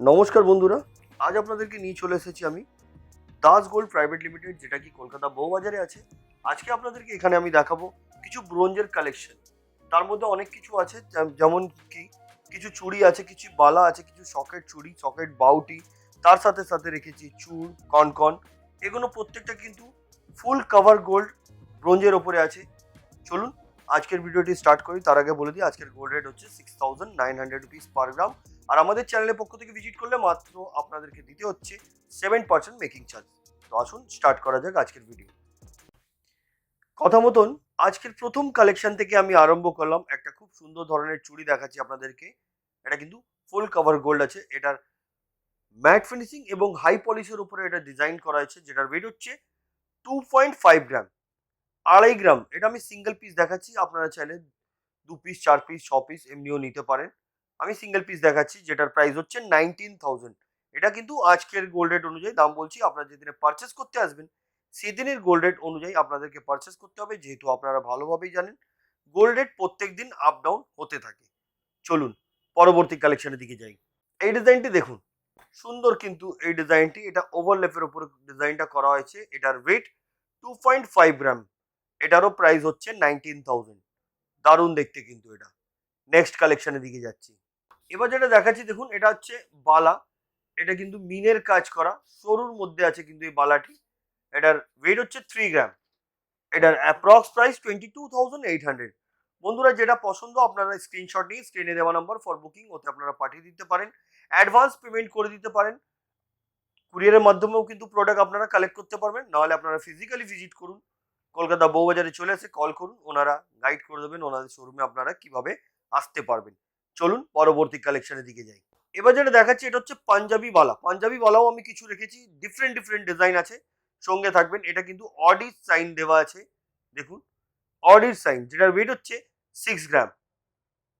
নমস্কার বন্ধুরা, আজ আপনাদেরকে নিয়ে চলে এসেছি আমি দাস গোল্ড প্রাইভেট লিমিটেড, যেটা কি কলকাতা বউবাজারে আছে। আজকে আপনাদেরকে এখানে আমি দেখাবো কিছু ব্রোঞ্জের কালেকশন। তার মধ্যে অনেক কিছু আছে যেমন কি, কিছু চুড়ি আছে, কিছু বালা আছে, কিছু সকেট চুড়ি, সকেট বাউটি, তার সাথে সাথে রেখেছি চুড় কনকন, এগুলো প্রত্যেকটা কিন্তু ফুল কভার গোল্ড ব্রোঞ্জের ওপরে আছে। চলুন আজকের ভিডিওটি স্টার্ট করি। তার আগে বলে দিই, আজকের গোল্ড রেট হচ্ছে six thousand nine hundred rupees per gram আর আমাদের চ্যানেলের পক্ষ থেকে ভিজিট করলে মাত্র আপনাদেরকে দিতে হচ্ছে সেভেন পার্সেন্ট মেকিং চার্জ তো আসুন স্টার্ট করা যাক আজকের ভিডিও কথা মতন, আজকের প্রথম কালেকশন থেকে আমি আরম্ভ করলাম। একটা খুব সুন্দর ধরনের চুড়ি দেখাচ্ছি আপনাদেরকে। এটা কিন্তু ফুল কভার গোল্ড আছে। এটার ম্যাট ফিনিশিং এবং হাই পলিশের উপরে এটা ডিজাইন করা হয়েছে, যেটার ওয়েট হচ্ছে টু পয়েন্ট ফাইভ গ্রাম আড়াই গ্রাম। এটা আমি সিঙ্গেল পিস দেখাচ্ছি, আপনারা চাইলে দু পিস চার পিস ছ পিস এমনিও নিতে পারেন। আমি সিঙ্গেল পিস দেখাচ্ছি, যেটার প্রাইস হচ্ছে নাইনটিন থাউজেন্ড এটা কিন্তু আজকের গোল্ড রেট অনুযায়ী দাম বলছি, আপনারা যেদিনে পারচেস করতে আসবেন, সেদিনের গোল্ড রেট অনুযায়ী আপনাদেরকে পারচেস করতে হবে, যেহেতু আপনারা ভালোভাবেই জানেন গোল্ড রেট প্রত্যেক দিন আপ ডাউন হতে থাকে। চলুন, পরবর্তী কালেকশনের দিকে যাই। এই ডিজাইনটি দেখুন, সুন্দর কিন্তু এই ডিজাইনটি এটা ওভারলেপের উপর ডিজাইনটা করা হয়েছে, এটার weight two point five gram এটারও প্রাইস হচ্ছে নাইনটিন থাউজেন্ড দারুণ দেখতে কিন্তু এটা। নেক্সট কালেকশনের দিকে যাচ্ছি। এবার যেটা দেখাচ্ছি, দেখুন, এটা হচ্ছে বালা। এটা কিন্তু মিনের কাজ করা। সরুর মধ্যে আছে কিন্তু এই বালাটি। এটার ওয়েট হচ্ছে থ্রি গ্রাম এটার approx price twenty two thousand eight hundred বন্ধুরা, যেটা পছন্দ, আপনারা স্ক্রিনশট নিয়ে স্ক্রিনে দেওয়া নাম্বার ফর বুকিং ওতে আপনারা পাঠিয়ে দিতে পারেন। অ্যাডভান্স পেমেন্ট করে দিতে পারেন। কুরিয়ারের মাধ্যমেও কিন্তু প্রোডাক্ট আপনারা কালেক্ট করতে পারবেন। নাহলে আপনারা ফিজিক্যালি ভিজিট করুন। কলকাতা বউবাজারে চলে এসে কল করুন, ওনারা গাইড করে দেবেন, ওনাদের শোরুমে আপনারা কীভাবে আসতে পারবেন। চলুন পরবর্তী কালেকশনের দিকে যাই। এবার যেটা দেখাচ্ছি, এটা হচ্ছে পাঞ্জাবি বালা। পাঞ্জাবি বালাও আমি কিছু রেখেছি ডিফারেন্ট ডিফারেন্ট ডিজাইন আছে। সঙ্গে থাকবেন, এটা কিন্তু অডির সাইন দেওয়া আছে। দেখুন অডির সাইন যেটার ওয়েট হচ্ছে সিক্স গ্রাম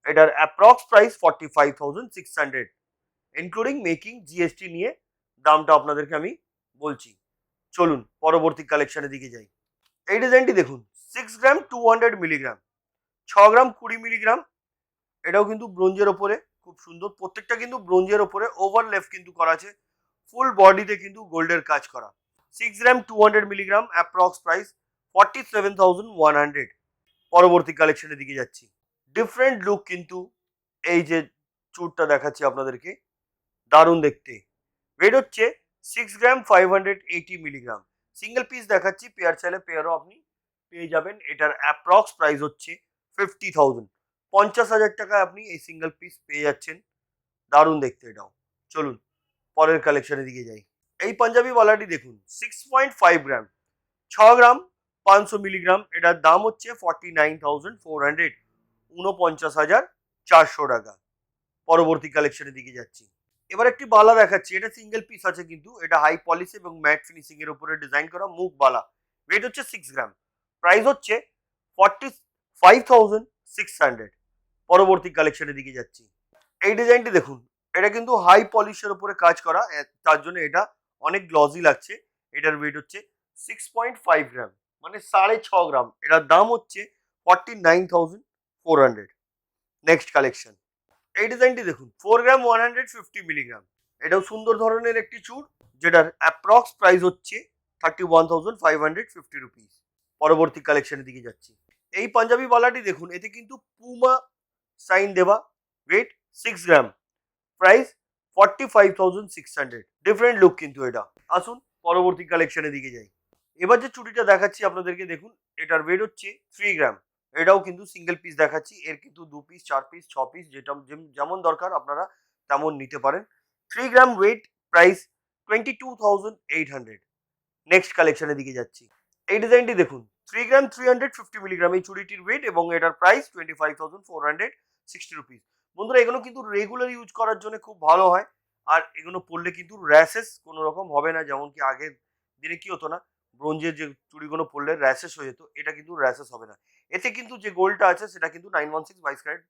এটার approx price forty five thousand six hundred including making GST নিয়ে দামটা আপনাদেরকে আমি বলছি। চলুন, পরবর্তী কালেকশনের দিকে যাই। এই ডিজাইনটি দেখুন six gram two hundred milligram ছ গ্রাম কুড়ি মিলিগ্রাম এটাও কিন্তু ব্রোঞ্জের ওপরে, খুব সুন্দর। প্রত্যেকটা কিন্তু ব্রোঞ্জের ওপরে ওভারলেফ কিন্তু করা আছে ফুল বডিতে কিন্তু গোল্ডের কাজ করা। Six gram two hundred milligram approx price forty seven thousand one hundred পরবর্তী কালেকশনের দিকে যাচ্ছি। ডিফারেন্ট লুক কিন্তু এই যে চুরটা দেখাচ্ছি আপনাদেরকে, দারুণ দেখতে। ওয়েট হচ্ছে six gram five hundred eighty milligram single piece দেখাচ্ছি পেয়ার চাইলে পেয়ারও আপনি পেয়ে যাবেন। এটার অ্যাপ্রক্স প্রাইস হচ্ছে ফিফটি থাউজেন্ড পঞ্চাশ হাজার টাকায় আপনি এই সিঙ্গেল পিস পেয়ে যাচ্ছেন। দারুণ দেখতে এটাও। চলুন, পরের কালেকশনের দিকে যাই। এই পাঞ্জাবি বালাটি দেখুন সিক্স পয়েন্ট ফাইভ গ্রাম ছ গ্রাম, পাঁচশো মিলিগ্রাম এটার দাম হচ্ছে forty nine thousand four hundred উনপঞ্চাশ হাজার চারশো টাকা। পরবর্তী কালেকশনের দিকে যাচ্ছি। এবার একটি বালা দেখাচ্ছি। এটা সিঙ্গেল পিস আছে কিন্তু। এটা হাই পলিশ এবং ম্যাট ফিনিশিং এর উপরে ডিজাইন করা মুখ বালা। ওয়েট হচ্ছে সিক্স গ্রাম প্রাইস হচ্ছে forty five thousand six hundred পরবর্তী কালেকশনের দিকে যাচ্ছি। এই ডিজাইনটি দেখুন। এটা কিন্তু হাই পলিশের উপরে কাজ করা। তার জন্য এটা অনেক গ্লজি লাগছে। এটার ওয়েট হচ্ছে সিক্স পয়েন্ট ফাইভ গ্রাম মানে সাড়ে ছ গ্রাম এটার দাম হচ্ছে forty nine thousand four hundred next collection এই ডিজাইনটি দেখুন four gram one hundred fifty milligram এটাও সুন্দর ধরনের একটি চুর, যেটার অ্যাপ্রক্স প্রাইস হচ্ছে thirty one thousand five hundred fifty rupees পরবর্তী কালেকশনের দিকে যাচ্ছি। এই পাঞ্জাবি বালাটি দেখুন, এতে কিন্তু পুমা সাইন দেওয়া weight six gram price forty five thousand six hundred different look কিন্তু এটা। আসুন, পরবর্তী কালেকশনের দিকে যাই। এবার যে চুড়িটা দেখাচ্ছি আপনাদেরকে, দেখুন, এটার ওয়েট হচ্ছে থ্রি গ্রাম এটাও কিন্তু সিঙ্গেল পিস দেখাচ্ছি। এর কিন্তু দু পিস চার পিস ছ পিস যেটা যেমন দরকার আপনারা তেমন নিতে পারেন। Three gram weight price twenty two thousand eight hundred next কালেকশনের দিকে যাচ্ছি। এই ডিজাইনটি দেখুন three gram three hundred fifty milligram এই চুড়িটির ওয়েট এবং এটার price twenty five thousand four hundred sixty rupees বন্ধুরা, এগুলো কিন্তু রেগুলার ইউজ করার জন্য খুব ভালো হয়। আর এগুলো পড়লে কিন্তু র্যাশেস কোনো রকম হবে না যেমন কি আগের দিনে কি হতো না? ব্রোঞ্জের যে চুড়িগুলো পড়লে র্যাশেস হয়ে যেত, এটা কিন্তু র্যাশেস হবে না। এতে কিন্তু যে গোল্ডটা আছে, সেটা কিন্তু নাইন ওয়ান সিক্স বাইশ ক্যারেট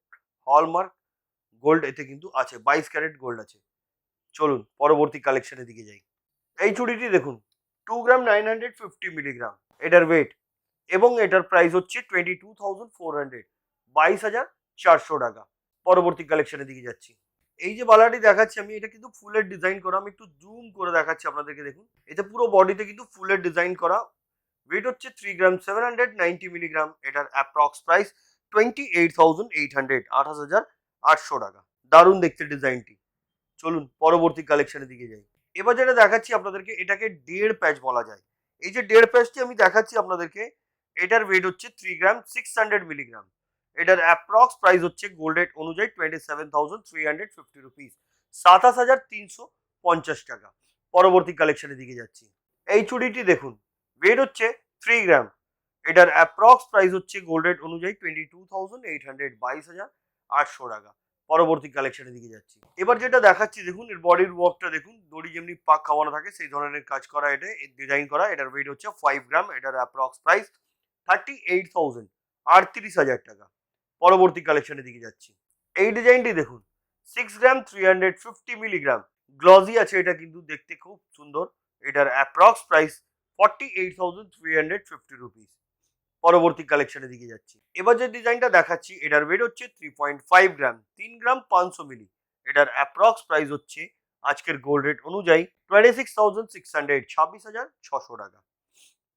হলমার্ক গোল্ড এতে কিন্তু আছে, বাইশ ক্যারেট গোল্ড আছে। চলুন, পরবর্তী কালেকশনের দিকে যাই। এই চুড়িটি দেখুন, two gram nine hundred fifty milligram, এটার ওয়েট এবং এটার প্রাইস হচ্ছে twenty two thousand four hundred বাইশ হাজার চারশো টাকা। পরবর্তী কালেকশনের দিকে যাচ্ছি। এই যে বালাটি দেখাচ্ছি, আমি এটা কিন্তু ফুলের ডিজাইন করা, আমি একটু জুম করে দেখাচ্ছি আপনাদেরকে, দেখুন। এটা পুরো বডিতে কিন্তু ফুলের ডিজাইন করা। ওয়েট হচ্ছে three gram seven hundred ninety milligram এটার approx price twenty eight thousand eight hundred আঠাশ হাজার আটশো টাকা। দারুণ দেখতে ডিজাইনটি চলুন, পরবর্তী কালেকশনের দিকে যাই। এবার যেটা দেখাচ্ছি আপনাদেরকে, এটাকে ডেড় প্যাচ বলা যায়। এই যে ডেড় প্যাচটি আমি দেখাচ্ছি আপনাদেরকে, এটার ওয়েট হচ্ছে three gram six hundred milligram এটার অ্যাপ্রক্স প্রাইস হচ্ছে গোল্ড রেট অনুযায়ী twenty seven thousand three hundred fifty rupees সাতাশ হাজার তিনশো পঞ্চাশ টাকা। পরবর্তী কালেকশনের দিকে যাচ্ছি। এই চুড়িটি দেখুন ওয়েট হচ্ছে থ্রি গ্রাম এটার অ্যাপ্রক্স প্রাইস হচ্ছে গোল্ড রেট অনুযায়ী twenty two thousand eight hundred বাইশ হাজার আটশো টাকা। পরবর্তী কালেকশনের দিকে যাচ্ছি। এবার যেটা দেখাচ্ছি, দেখুন, এর বডির ওয়ার্কটা দেখুন, দড়ি যেমনি পাক খাওয়ানো থাকে, সেই ধরনের কাজ করা এটা ডিজাইন করা, এটার ওয়েট হচ্ছে ফাইভ গ্রাম এটার approx price thirty eight thousand আটত্রিশ হাজার টাকা। পরবর্তী কালেকশনের দিকে যাচ্ছি। এই ডিজাইনটি দেখুন six gram three hundred fifty milligram glossy আছে এটা কিন্তু দেখতে খুব সুন্দর। এটার approx price forty eight thousand three hundred fifty rupees পরবর্তী কালেকশনের দিকে যাচ্ছি। এবার যে ডিজাইনটা দেখাচ্ছি, এটার ওয়েট হচ্ছে থ্রি পয়েন্ট ফাইভ গ্রাম তিন গ্রাম পাঁচশো মিলি এটার অ্যাপ্রক্স প্রাইস হচ্ছে আজকের গোল্ড রেট অনুযায়ী twenty six thousand six hundred ছাব্বিশ হাজার ছশো টাকা।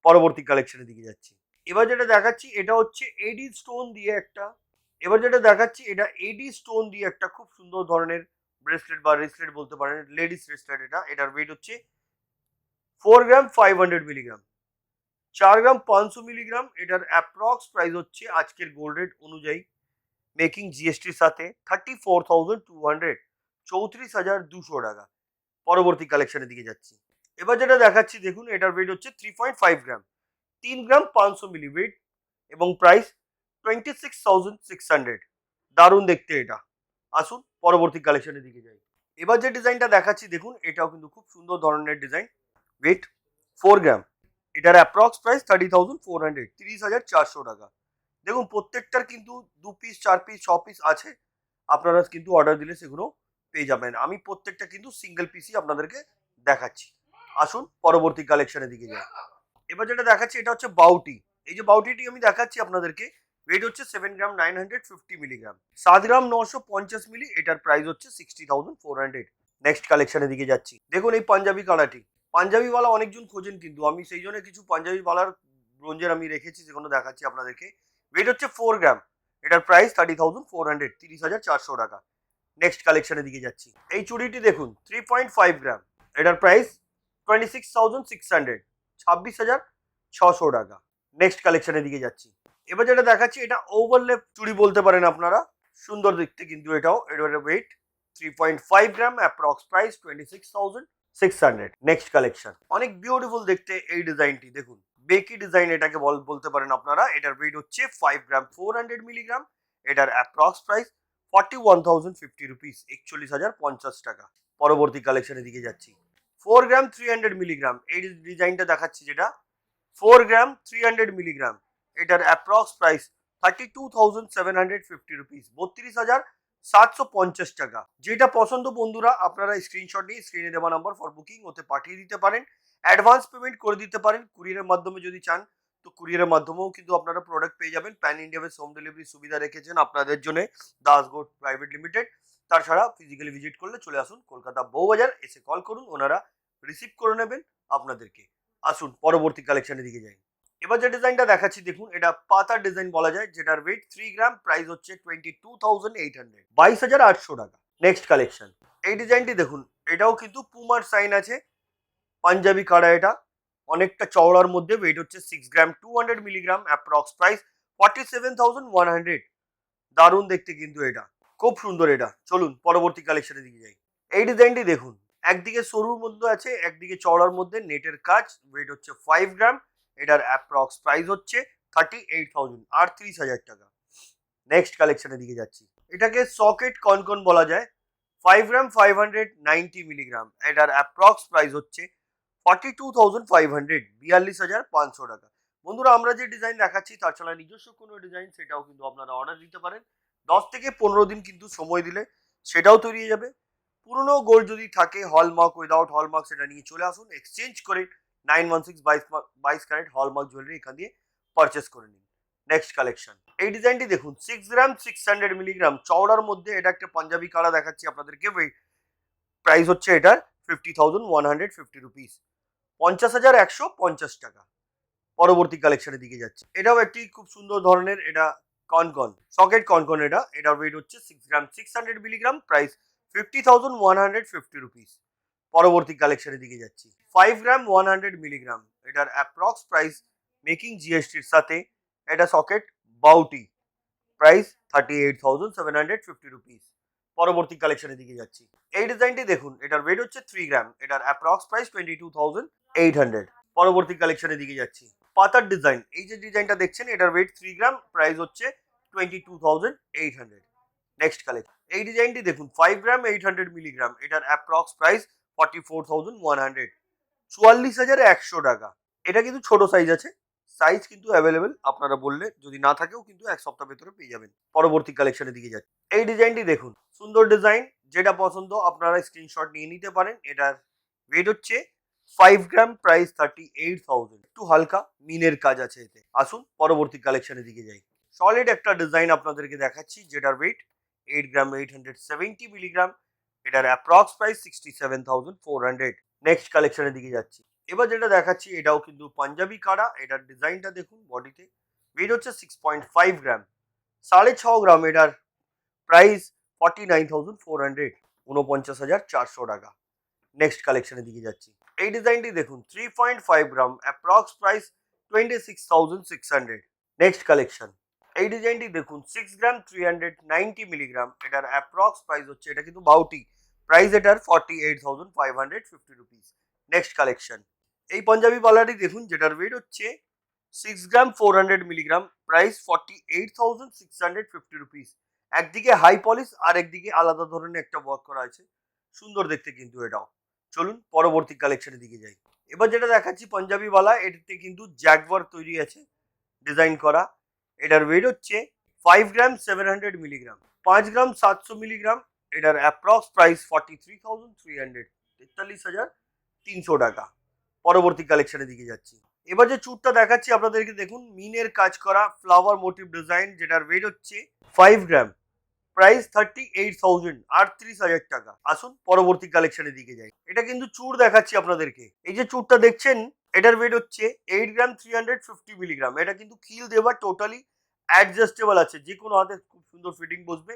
পরবর্তী কালেকশনের দিকে যাচ্ছি। এবার যেটা দেখাচ্ছি, এটা হচ্ছে এডি স্টোন দিয়ে একটা এবার যেটা দেখাচ্ছি, এটা এডি স্টোন দিয়ে একটা খুব সুন্দর ধরনের ব্রেসলেট বা রেসলেট বলতে পারেন লেডিস ব্রেসলেট এটা, এটার ওয়েট হচ্ছে four gram five hundred milligram চার গ্রাম পাঁচশো মিলিগ্রাম এটার অ্যাপ্রক্স প্রাইস হচ্ছে আজকের গোল্ড রেট অনুযায়ী মেকিং জিএসটির সাথে thirty four thousand two hundred চৌত্রিশ হাজার দুশো টাকা। পরবর্তী কালেকশনের দিকে যাচ্ছি। এবার যেটা দেখাচ্ছি, দেখুন, এটার ওয়েট হচ্ছে থ্রি পয়েন্ট ফাইভ গ্রাম তিন গ্রাম পাঁচশো মিলি ওয়েট এবং price twenty six thousand six hundred দারুণ দেখতে এটা। আসুন, পরবর্তী কালেকশনের দিকে যাই। এবার যে ডিজাইনটা দেখাচ্ছি, দেখুন, এটাও কিন্তু খুব সুন্দর ধরনের ডিজাইন ওয়েট ফোর গ্রাম এটার approx price thirty thousand four hundred তিরিশ হাজার চারশো টাকা। দেখুন, প্রত্যেকটার কিন্তু দু পিস চার পিস ছ পিস আছে। আপনারা কিন্তু অর্ডার দিলে সেগুলো পেয়ে যাবেন। আমি প্রত্যেকটা কিন্তু সিঙ্গেল পিসই আপনাদেরকে দেখাচ্ছি। আসুন, পরবর্তী কালেকশনের দিকে যাই। এবার যেটা দেখাচ্ছি, এটা হচ্ছে বাউটি এই যে বাউটিটি আমি দেখাচ্ছি আপনাদেরকে ওয়েট হচ্ছে seven gram nine hundred fifty milligram সাত গ্রাম নশো পঞ্চাশ মিলি এটার প্রাইস হচ্ছে sixty thousand four hundred next কালেকশনের দিকে যাচ্ছি। দেখুন এই পাঞ্জাবি কালারটি। পাঞ্জাবিওয়ালা অনেকজন খোঁজেন কিন্তু, আমি সেই জন্য কিছু পাঞ্জাবিওয়ালার ব্রোঞ্জের আমি রেখেছি, সেগুলো দেখাচ্ছি আপনাদেরকে। ওয়েট হচ্ছে ফোর গ্রাম এটার price thirty thousand four hundred তিরিশ হাজার চারশো টাকা। নেক্সট কালেকশনের দিকে যাচ্ছি। এই চুড়িটি দেখুন থ্রি পয়েন্ট ফাইভ গ্রাম এটার price twenty six thousand six hundred ছাব্বিশ হাজার ছশো টাকা। নেক্সট কালেকশনের দিকে যাচ্ছি। এবার যেটা দেখাচ্ছি, এটা ওভারলেপ চুড়ি বলতে পারেন আপনারা। সুন্দর দেখতে কিন্তু এটাও, এটার weight three point five gram approx price twenty six thousand six hundred next collection অনেক বিউটিফুল দেখতে এই ডিজাইনটি দেখুন। বেকি ডিজাইন এটাকে বল- বলতে পারেন আপনারা। এটার ওয়েট হচ্ছে five gram four hundred milligram এটার approx price forty one thousand fifty rupees একচল্লিশ হাজার পঞ্চাশ টাকা। পরবর্তী কালেকশনের দিকে যাচ্ছি। Four gram three hundred milligram এই ডিজাইনটা দেখাচ্ছি যেটা। Four gram three hundred milligram এটার approx price thirty two thousand seven hundred fifty rupees বত্রিশ হাজার সাতশো পঞ্চাশ টাকা। যেটা পছন্দ বন্ধুরা, আপনারা স্ক্রিনশট নিয়ে স্ক্রিনে দেওয়া নাম্বার ফর বুকিং ওতে পাঠিয়ে দিতে পারেন। অ্যাডভান্স পেমেন্ট করে দিতে পারেন কুরিয়ারের মাধ্যমে যদি চান, তো কুরিয়ারের মাধ্যমেও কিন্তু আপনারা প্রোডাক্ট পেয়ে যাবেন। প্যান ইন্ডিয়া হোম ডেলিভারি সুবিধা রেখেছেন আপনাদের জন্য দাস গোট প্রাইভেট লিমিটেড তাছাড়া ফিজিক্যালি ভিজিট করলে চলে আসুন কলকাতা বউবাজার, এসে কল করুন, ওনারা রিসিভ করে নেবেন আপনাদেরকে। আসুন, পরবর্তী কালেকশনের দিকে যাই। এবার যে ডিজাইনটা দেখাচ্ছি, দেখুন, এটা পাতার ডিজাইন বলা যায়, যেটার ওয়েট থ্রি গ্রাম প্রাইস হচ্ছে twenty two thousand eight hundred বাইশ হাজার আটশো টাকা। নেক্সট কালেকশন এই ডিজাইনটি দেখুন, এটাও কিন্তু পুমার সাইন আছে। পাঞ্জাবি কাড়া এটা। অনেকটা চওড়ার মধ্যে ওয়েট হচ্ছে six gram two hundred milligram approx price forty seven thousand one hundred দারুণ দেখতে কিন্তু এটা। খুব সুন্দর এটা। চলুন, পরবর্তী কালেকশনের দিকে যাই। এই ডিজাইনটি দেখুন, একদিকে সরুর মধ্যে আছে, একদিকে চওড়ার মধ্যে নেটের কাজ ওয়েট হচ্ছে ফাইভ গ্রাম এটার অ্যাপ্রক্স প্রাইস হচ্ছে থার্টি এইট থাউজেন্ড আটত্রিশ হাজার টাকা। নেক্সট কালেকশনের দিকে যাচ্ছি। এটাকে সকেট কনকন বলা যায়। Five gram five hundred ninety milligram এটার অ্যাপ্রক্স প্রাইস হচ্ছে forty two thousand five hundred বিয়াল্লিশ হাজার পাঁচশো টাকা। বন্ধুরা, আমরা যে ডিজাইন দেখাচ্ছি তাছাড়া নিজস্ব কোনো ডিজাইন সেটাও কিন্তু আপনারা অর্ডার দিতে পারেন। দশ থেকে পনেরো দিন কিন্তু সময় দিলে সেটাও তৈরি হয়ে যাবে। পুরনো গোল্ড যদি থাকে হলমার্ক উইদাউট হলমার্ক সেটা নিয়ে চলে আসুন এক্সচেঞ্জ করে নাইন ওয়ান সিক্স বাইশ বাইশ ক্যারেট হলমার্ক জুয়েলারি এখান দিয়ে পারচেস করে নিন। নেক্সট কালেকশন এই ডিজাইনটি দেখুন six gram six hundred milligram চওড়ার মধ্যে এটা একটা পাঞ্জাবি কালা দেখাচ্ছি আপনাদেরকে। প্রাইস হচ্ছে এটার fifty thousand one hundred fifty rupees পঞ্চাশ হাজার একশো পঞ্চাশ টাকা। পরবর্তী কালেকশনের দিকে যাচ্ছে। এটাও একটি খুব সুন্দর ধরনের এটা কনকন সকেট কনকন এটা। এটার ওয়েট হচ্ছে six gram six hundred milligram price fifty thousand one hundred fifty rupees পরবর্তী কালেকশনের দিকে যাচ্ছি। Five gram one hundred milligram এটার অ্যাপ্রক্স প্রাইস মেকিং জিএসটির সাথে এটা socket বাউটি price thirty eight thousand seven hundred fifty rupees পরবর্তী কালেকশনের দিকে যাচ্ছি। এই ডিজাইনটি দেখুন, এটার ওয়েট হচ্ছে থ্রি গ্রাম এটার approx price twenty two thousand eight hundred পরবর্তী কালেকশনের দিকে যাচ্ছি। পাতার ডিজাইন এই যে ডিজাইনটা দেখছেন, এটার ওয়েট থ্রি গ্রাম প্রাইস হচ্ছে twenty two thousand eight hundred next collection এই ডিজাইনটি দেখুন five gram eight hundred milligram এটার approx price forty four thousand one hundred চুয়াল্লিশ হাজার একশো টাকা। এটা কিন্তু ছোট সাইজ আছে। সাইজ কিন্তু অ্যাভেলেবেল আপনারা বললে। যদি না থাকেও কিন্তু এক সপ্তাহ ভেতরে পেয়ে যাবেন। পরবর্তী কালেকশনের দিকে যাচ্ছে। এই ডিজাইনটি দেখুন। সুন্দর ডিজাইন যেটা পছন্দ, আপনারা স্ক্রিনশট নিয়ে নিতে পারেন। এটার ওয়েট হচ্ছে five gram price thirty eight thousand একটু হালকা, মিনের কাজ আছে এতে। আসুন, পরবর্তী কালেকশনের দিকে যাই। সলিড একটা ডিজাইন আপনাদেরকে দেখাচ্ছি, যেটার weight eight gram eight hundred seventy milligram এটার approx price sixty seven thousand four hundred next কালেকশনের দিকে যাচ্ছি। এবার যেটা দেখাচ্ছি, এটাও কিন্তু পাঞ্জাবি কাড়া। এটার ডিজাইনটা দেখুন বডিতে ওয়েট হচ্ছে সিক্স পয়েন্ট ফাইভ গ্রাম সাড়ে ছ গ্রাম এটার price forty nine thousand four hundred উনপঞ্চাশ হাজার চারশো টাকা। নেক্সট কালেকশনের দিকে যাচ্ছি। এই ডিজাইনটি দেখুন three point five gram approx price twenty six thousand six hundred next collection এই ডিজাইনটি দেখুন six gram three hundred ninety milligram এটার অ্যাপ্রক্স প্রাইস হচ্ছে, এটা কিন্তু বাউটি। প্রাইস এটার forty eight thousand five hundred fifty rupees next collection এই পাঞ্জাবি পাল্লাটি দেখুন, যেটার ওয়েট হচ্ছে six gram four hundred milligram price forty eight thousand six hundred fifty rupees একদিকে হাই পলিশ আর একদিকে আলাদা ধরনের একটা ওয়ার্ক করা আছে। সুন্দর দেখতে কিন্তু এটাও। চলুন, পরবর্তী কালেকশনের দিকে যাই। এবার যেটা দেখাচ্ছি পাঞ্জাবি বালা, এটাতে কিন্তু জ্যাকওয়ার তৈরি আছে ডিজাইন করা। এটার ওয়েট হচ্ছে five gram seven hundred milligram পাঁচ গ্রাম সাতশো মিলিগ্রাম এটার approx price forty three thousand three hundred তেতাল্লিশ হাজার তিনশো টাকা। পরবর্তী কালেকশনের দিকে যাচ্ছি। এবার যে চুটটা দেখাচ্ছি, আপনাদেরকে দেখুন, মিনের কাজ করা ফ্লাওয়ার মোটিভ ডিজাইন যেটার ওয়েট হচ্ছে five gram price thirty eight thousand আটত্রিশ হাজার টাকা। আসুন, পরবর্তী কালেকশনের দিকে যাই। এটা কিন্তু চুর দেখাচ্ছি আপনাদেরকে। এই যে চুরটা দেখছেন, এটার ওয়েট হচ্ছে eight gram three hundred fifty milligram এটা কিন্তু খিল দেওয়া টোটালি অ্যাডজাস্টেবল আছে যে কোনো হাতে খুব সুন্দর ফিটিং বসবে।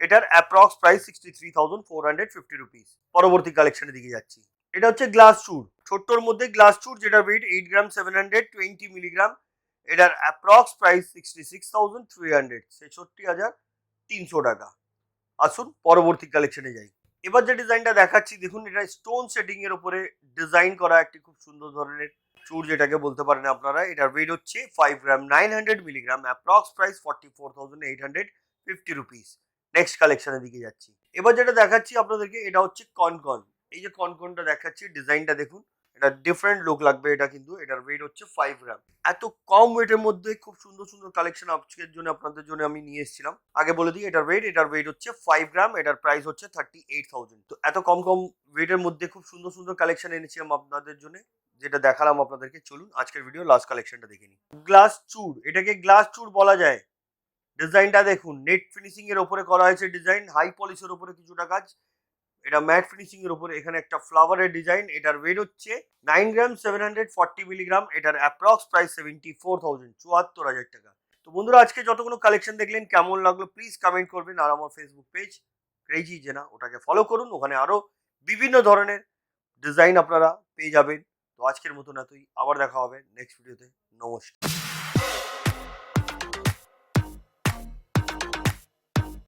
এটার approx price sixty three thousand four hundred fifty rupees পরবর্তী কালেকশনের দিকে যাচ্ছি। এটা হচ্ছে গ্লাস চুর ছোট্টর মধ্যে গ্লাস চুর যেটা weight eight gram seven hundred twenty milligram এটার approx price sixty six thousand three hundred ছেষট্টি হাজার তিনশো টাকা। আসুন পরবর্তী কালেকশনে যাই। এবার যে ডিজাইনটা দেখাচ্ছি, দেখুন, এটা স্টোন সেটিংয়ের উপরে ডিজাইন করা একটি খুব সুন্দর ধরনের চুর যেটাকে বলতে পারেন আপনারা, এটার ওয়েট হচ্ছে five gram nine hundred milligram approx price forty four thousand eight hundred fifty rupees next কালেকশনের দিকে যাচ্ছি। এবার যেটা দেখাচ্ছি আপনাদেরকে, এটা হচ্ছে কনকন এই যে কনকনটা দেখাচ্ছি ডিজাইনটা দেখুন। এটা ডিফারেন্ট লুক লাগবে, এটা কিন্তু, এটার ওয়েট হচ্ছে ফাইভ গ্রাম এত কম ওয়েটের মধ্যে খুব সুন্দর সুন্দর কালেকশন আজকের জন্য আপনাদের জন্য আমি নিয়ে এসেছিলাম। আগে বলে দিই, এটার ওয়েট এটার ওয়েট হচ্ছে ফাইভ গ্রাম এটার প্রাইস হচ্ছে থার্টি এইট থাউজেন্ড তো এত কম কম ওয়েটের মধ্যে খুব সুন্দর সুন্দর কালেকশন এনেছিলাম আপনাদের জন্য, যেটা দেখালাম আপনাদেরকে। চলুন, আজকের ভিডিও লাস্ট কালেকশনটা দেখে নিই। গ্লাস চুর, এটাকে গ্লাস চুর বলা যায়। ডিজাইনটা দেখুন নেট ফিনিশিং এর উপরে করা হয়েছে ডিজাইন হাই পলিশের উপরে কিছুটা কাজ। এটা ম্যাট ফিনিশিং এর উপরে এখানে একটা ফ্লাওয়ারের ডিজাইন এটার ওয়েট হচ্ছে nine gram seven hundred forty milligram এটার approx price seventy four thousand চুয়াত্তর হাজার টাকা। তো বন্ধুরা, আজকে যতগুলো কালেকশন দেখলেন, কেমন লাগল প্লিজ কমেন্ট করবেন আর আমার ফেসবুক পেজ ক্রেজি জেনা ওটাকে ফলো করুন। ওখানে আরও বিভিন্ন ধরনের ডিজাইন আপনারা পেয়ে যাবেন। তো আজকের মতন এতই। আবার দেখা হবে নেক্সট ভিডিওতে নমস্কার।